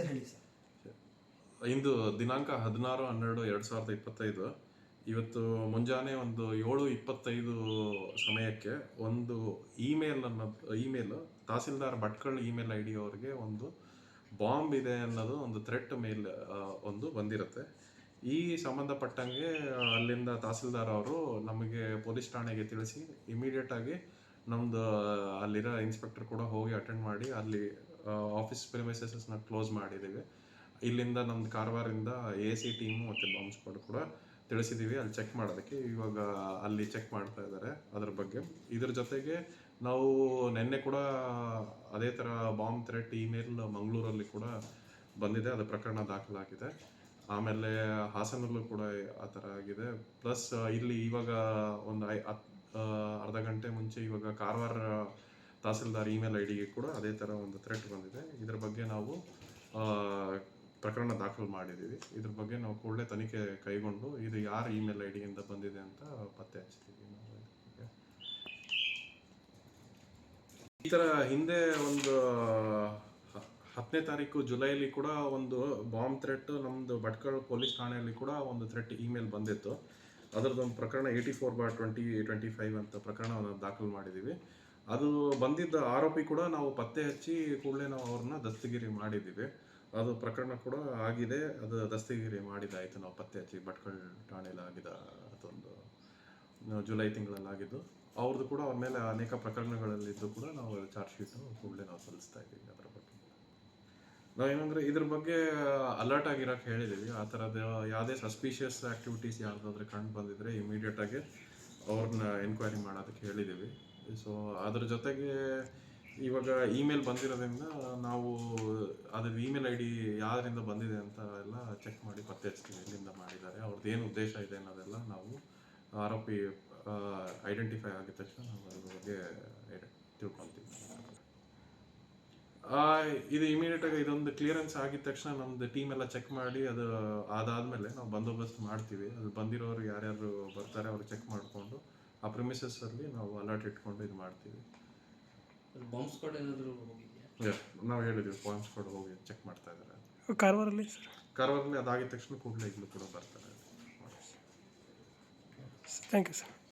Sir ಹೇಳಿ sir. ಇಂದು ದಿನಾಂಕ ಹದಿನಾರು, ಹನ್ನೆರಡು, ಎರಡು ಸಾವಿರದ ಇಪ್ಪತ್ತೈದು. ಇವತ್ತು ಮುಂಜಾನೆ ಒಂದು ಏಳು ಇಪ್ಪತ್ತೈದು ಸಮಯಕ್ಕೆ ಒಂದು ಇಮೇಲ್ ಅನ್ನೋದು email, tahsildar Bhatkal email I D ಅವರಿಗೆ ಒಂದು ಬಾಂಬ್ ಇದೆ ಅನ್ನೋದು ಒಂದು ಥ್ರೆಟ್ ಮೇಲ್ ಒಂದು ಬಂದಿರುತ್ತೆ. ಈ ಸಂಬಂಧಪಟ್ಟಂಗೆ ಅಲ್ಲಿಂದ ತಹಸೀಲ್ದಾರ್ ಅವರು ನಮಗೆ ಪೊಲೀಸ್ ಠಾಣೆಗೆ ತಿಳಿಸಿ, ಇಮಿಡಿಯೇಟ್ ಆಗಿ ನಮ್ದು ಅಲ್ಲಿರೋ ಇನ್ಸ್ಪೆಕ್ಟರ್ ಕೂಡ ಹೋಗಿ ಅಟೆಂಡ್ ಮಾಡಿ ಅಲ್ಲಿ ಆಫೀಸ್ ಪ್ರಿಮೈಸಸ್ನ ಕ್ಲೋಸ್ ಮಾಡಿದ್ದೀವಿ. ಇಲ್ಲಿಂದ ನಮ್ದು ಕಾರವಾರಿಂದ ಎ ಸಿ ಟೀಮು ಮತ್ತು ಬಾಂಬ್ ಸ್ಕ್ವಾಡ್ ಕೂಡ ತಿಳಿಸಿದ್ದೀವಿ ಅಲ್ಲಿ ಚೆಕ್ ಮಾಡೋದಕ್ಕೆ. ಇವಾಗ ಅಲ್ಲಿ ಚೆಕ್ ಮಾಡ್ತಾ ಇದ್ದಾರೆ ಅದ್ರ ಬಗ್ಗೆ. ಇದ್ರ ಜೊತೆಗೆ ನಾವು ನಿನ್ನೆ ಕೂಡ ಅದೇ ಥರ ಬಾಂಬ್ ಥ್ರೆಟ್ ಇಮೇಲ್ ಮಂಗಳೂರಲ್ಲಿ ಕೂಡ ಬಂದಿದೆ. ಅದು ಪ್ರಕರಣ ದಾಖಲಾಗಿದೆ. ಆಮೇಲೆ ಹಾಸನಲ್ಲೂ ಕೂಡ ಆ ಥರ ಆಗಿದೆ. ಪ್ಲಸ್ ಇಲ್ಲಿ ಇವಾಗ ಒಂದು ಐ ಅರ್ಧ ಗಂಟೆ ಮುಂಚೆ ಇವಾಗ ಕಾರವಾರ ತಹಸೀಲ್ದಾರ್ ಇಮೇಲ್ ಐ ಡಿಗೆ ಕೂಡ ಅದೇ ಥರ ಒಂದು ಥ್ರೆಟ್ ಬಂದಿದೆ. ಇದ್ರ ಬಗ್ಗೆ ನಾವು ಪ್ರಕರಣ ದಾಖಲು ಮಾಡಿದ್ದೀವಿ. ಇದ್ರ ಬಗ್ಗೆ ನಾವು ಕೂಡಲೇ ತನಿಖೆ ಕೈಗೊಂಡು ಇದು ಯಾರ ಇಮೇಲ್ ಐ ಡಿಯಿಂದ ಬಂದಿದೆ ಅಂತ ಪತ್ತೆ ಹಚ್ತೀವಿ. ಈ ಥರ ಹಿಂದೆ ಒಂದು ಹತ್ತನೇ ತಾರೀಕು ಜುಲೈಲಿ ಕೂಡ ಒಂದು ಬಾಂಬ್ ಥ್ರೆಟ್ ನಮ್ಮದು ಭಟ್ಕಳ ಪೊಲೀಸ್ ಠಾಣೆಯಲ್ಲಿ ಕೂಡ ಒಂದು ಥ್ರೆಟ್ ಇಮೇಲ್ ಬಂದಿತ್ತು. ಅದರದ್ದೊಂದು ಪ್ರಕರಣ eighty four bar twenty twenty five ಅಂತ ಪ್ರಕರಣವನ್ನು ದಾಖಲು ಮಾಡಿದ್ದೀವಿ. ಅದು ಬಂದಿದ್ದ ಆರೋಪಿ ಕೂಡ ನಾವು ಪತ್ತೆ ಹಚ್ಚಿ ಕೂಡಲೇ ನಾವು ಅವ್ರನ್ನ ದಸ್ತಗಿರಿ ಮಾಡಿದ್ದೀವಿ. ಅದು ಪ್ರಕರಣ ಕೂಡ ಆಗಿದೆ. ಅದು ದಸ್ತಗಿರಿ ಮಾಡಿದಾಯಿತು. ನಾವು ಪತ್ತೆ ಹಚ್ಚಿ ಭಟ್ಕಳ್ ಠಾಣೆಯಲ್ಲಿ ಆಗಿದ ಅದೊಂದು ಜುಲೈ ತಿಂಗಳಲ್ಲಿ ಆಗಿದ್ದು ಅವ್ರದ್ದು ಕೂಡ ಅವ್ರ ಮೇಲೆ ಅನೇಕ ಪ್ರಕರಣಗಳಲ್ಲಿದ್ದು ಕೂಡ ನಾವು ಚಾರ್ಜ್ ಶೀಟ್ ಕೂಡಲೇ ನಾವು ಸಲ್ಲಿಸ್ತಾ ಇದ್ದೀವಿ ಅದರ ಬಗ್ಗೆ. ನಾವೇನಂದ್ರೆ ಇದ್ರ ಬಗ್ಗೆ ಅಲರ್ಟ್ ಆಗಿರಕ್ಕೆ ಹೇಳಿದ್ದೀವಿ ಆ ಥರದ ಯಾವುದೇ ಸಸ್ಪಿಷಿಯಸ್ ಆಕ್ಟಿವಿಟೀಸ್ ಯಾರ್ದಾದ್ರೆ ಕಂಡು ಬಂದಿದ್ರೆ ಇಮಿಡಿಯೇಟ್ ಆಗಿ ಅವ್ರನ್ನ ಎನ್ಕ್ವೈರಿ ಮಾಡೋದಕ್ಕೆ ಹೇಳಿದ್ದೀವಿ ಸೊ ಅದ್ರ ಜೊತೆಗೆ ಇವಾಗ ಇಮೇಲ್ ಬಂದಿರೋದ್ರಿಂದ ನಾವು ಅದ್ರ ಇಮೇಲ್ ಐ ಡಿ ಯಾರಿಂದ ಬಂದಿದೆ ಅಂತ ಎಲ್ಲ ಚೆಕ್ ಮಾಡಿ ಪತ್ತೆ ಹಚ್ತೀವಿ ಎಲ್ಲಿಂದ ಮಾಡಿದ್ದಾರೆ ಅವ್ರದ್ದು ಏನು ಉದ್ದೇಶ ಇದೆ ಅನ್ನೋದೆಲ್ಲ ನಾವು ಆರೋಪಿ ಐಡೆಂಟಿಫೈ ಆಗಿದ ತಕ್ಷಣ ನಾವು ಅದ್ರ ಬಗ್ಗೆ ತಿಳ್ಕೊಳ್ತೀವಿ. ಇದು ಇಮಿಡಿಯೇಟ್ ಆಗಿ ಇದೊಂದು ಕ್ಲಿಯರೆನ್ಸ್ ಆಗಿದ ತಕ್ಷಣ ನಮ್ದು ಟೀಮ್ ಎಲ್ಲ ಚೆಕ್ ಮಾಡಿ ಅದು ಅದಾದ್ಮೇಲೆ ನಾವು ಬಂದೋಬಸ್ತ್ ಮಾಡ್ತೀವಿ. ಅದು ಬಂದಿರೋರು ಯಾರ್ಯಾರು ಬರ್ತಾರೆ ಅವ್ರು ಚೆಕ್ ಮಾಡಿಕೊಂಡು ಆ ಪ್ರಮಿಸಸ್ ಅಲ್ಲಿ ನಾವು ಅಲರ್ಟ್ ಇಟ್ಕೊಂಡು ಇದು ಮಾಡ್ತೀವಿ. ಬಾಂಬ್ ಸ್ಕ್ವಾಡ್ ಏನಾದರೂ ಹೋಗಿದೆಯಾ? ನಾವು ಹೇಳಿದ್ವಿ ಬಾಂಬ್ ಸ್ಕಾಡ್ ಹೋಗಿ ಚೆಕ್ ಮಾಡ್ತಾ ಇದ್ದಾರೆ ಕಾರವಾರಲ್ಲಿ ಸರ್ ಕಾರವಾರಲ್ಲಿ ಅದಾಗಿದ ತಕ್ಷಣ ಕೂಡಲೇ ಈಗಲೂ ಕೂಡ ಬರ್ತಾರೆ ಥ್ಯಾಂಕ್ ಯು ಸರ್